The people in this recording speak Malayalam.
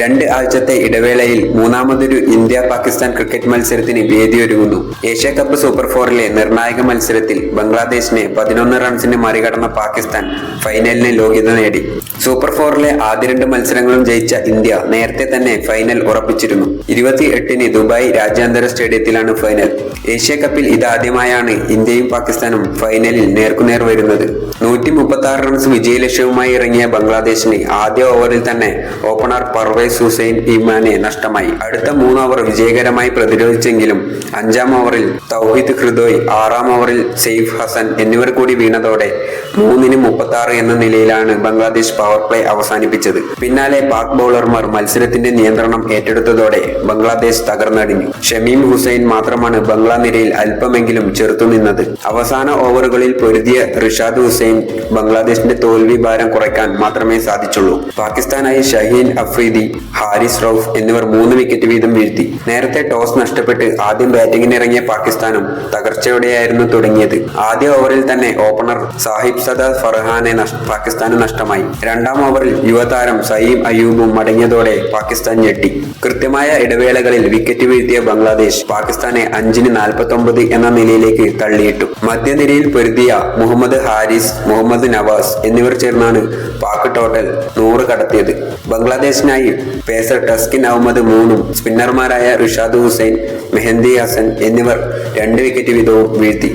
രണ്ട് ആഴ്ചത്തെ ഇടവേളയിൽ മൂന്നാമതൊരു ഇന്ത്യ പാകിസ്ഥാൻ ക്രിക്കറ്റ് മത്സരത്തിന് വേദിയൊരുങ്ങുന്നു. ഏഷ്യ കപ്പ് സൂപ്പർ ഫോറിലെ നിർണായക മത്സരത്തിൽ ബംഗ്ലാദേശിനെ പതിനൊന്ന് റൺസിന് മറികടന്ന പാകിസ്ഥാൻ ഫൈനലിന് യോഗ്യത നേടി. സൂപ്പർ ഫോറിലെ ആദ്യ രണ്ട് മത്സരങ്ങളും ജയിച്ച ഇന്ത്യ നേരത്തെ തന്നെ ഫൈനൽ ഉറപ്പിച്ചിരുന്നു. ഇരുപത്തി എട്ടിന് ദുബായ് രാജ്യാന്തര സ്റ്റേഡിയത്തിലാണ് ഫൈനൽ ഏഷ്യ കപ്പിൽ ഇതാദ്യമായാണ് ഇന്ത്യയും പാകിസ്ഥാനും ഫൈനലിൽ നേർക്കുനേർ വരുന്നത്. നൂറ്റി മുപ്പത്തി ആറ് റൺസ് വിജയലക്ഷ്യവുമായി ഇറങ്ങിയ ബംഗ്ലാദേശിന് ആദ്യ ഓവറിൽ തന്നെ ഓപ്പണർ പർവേസ് ഹുസൈൻ ഇമാനെ നഷ്ടമായി. അടുത്ത മൂന്ന് ഓവർ വിജയകരമായി പ്രതിരോധിച്ചെങ്കിലും അഞ്ചാം ഓവറിൽ തൗഹിദ് ഹൃദോയ് ആറാം ഓവറിൽ സെയ്ഫ് ഹസൻ എന്നിവർ കൂടി വീണതോടെ മൂന്നിന് മുപ്പത്തി എന്ന നിലയിലാണ് ബംഗ്ലാദേശ് പവർ പ്ലേ അവസാനിപ്പിച്ചത്. പിന്നാലെ പാക് ബൗളർമാർ മത്സരത്തിന്റെ നിയന്ത്രണം ഏറ്റെടുത്തതോടെ ബംഗ്ലാദേശ് തകർന്നടിഞ്ഞു. ഷമീം ഹുസൈൻ മാത്രമാണ് ബംഗ്ലാ നിരയിൽ അല്പമെങ്കിലും ചെറുത്തുനിന്നത് അവസാന ഓവറുകളിൽ പൊരുതിയ റിഷാദ് ഹുസൈൻ ബംഗ്ലാദേശിന്റെ തോൽവി ഭാരം കുറയ്ക്കാൻ മാത്രമേ സാധിച്ചുള്ളൂ. പാകിസ്ഥാനായി ഷഹീൻ അഫ്രീദി ഹാരിസ് റൌഫ് എന്നിവർ മൂന്ന് വിക്കറ്റ് വീതം വീഴ്ത്തി. നേരത്തെ ടോസ് നഷ്ടപ്പെട്ട് ആദ്യം ബാറ്റിംഗിനിറങ്ങിയ പാകിസ്ഥാനും തകർച്ചയോടെയായിരുന്നു തുടങ്ങിയത്. ആദ്യ ഓവറിൽ തന്നെ ഓപ്പണർ സാഹിബ് സദാ ഫർഹാനെ പാകിസ്ഥാന് നഷ്ടമായി. രണ്ടാം ഓവറിൽ യുവതാരം സയീം അയ്യൂബും മടങ്ങിയതോടെ പാകിസ്ഥാൻ ഞെട്ടി. കൃത്യമായ ഇടവേളകളിൽ വിക്കറ്റ് വീഴ്ത്തിയ ബംഗ്ലാദേശ് പാകിസ്ഥാനെ അഞ്ചിന് നാൽപ്പത്തൊമ്പത് എന്ന നിലയിലേക്ക് തള്ളിയിട്ടു. മധ്യനിരയിൽ പൊരുതിയ മുഹമ്മദ് ഹാരിസ് മുഹമ്മദ് നവാസ് എന്നിവർ ചേർന്നാണ് പാക് ടോട്ടൽ നൂറ് കടത്തിയത്. ബംഗ്ലാദേശിനായി പേസർ ടസ്കിൻ അഹമ്മദ് മൂന്നും സ്പിന്നർമാരായ റിഷാദ് ഹുസൈൻ മെഹന്തി ഹസൻ എന്നിവർ രണ്ട് വിക്കറ്റ് വീതവും വീഴ്ത്തി.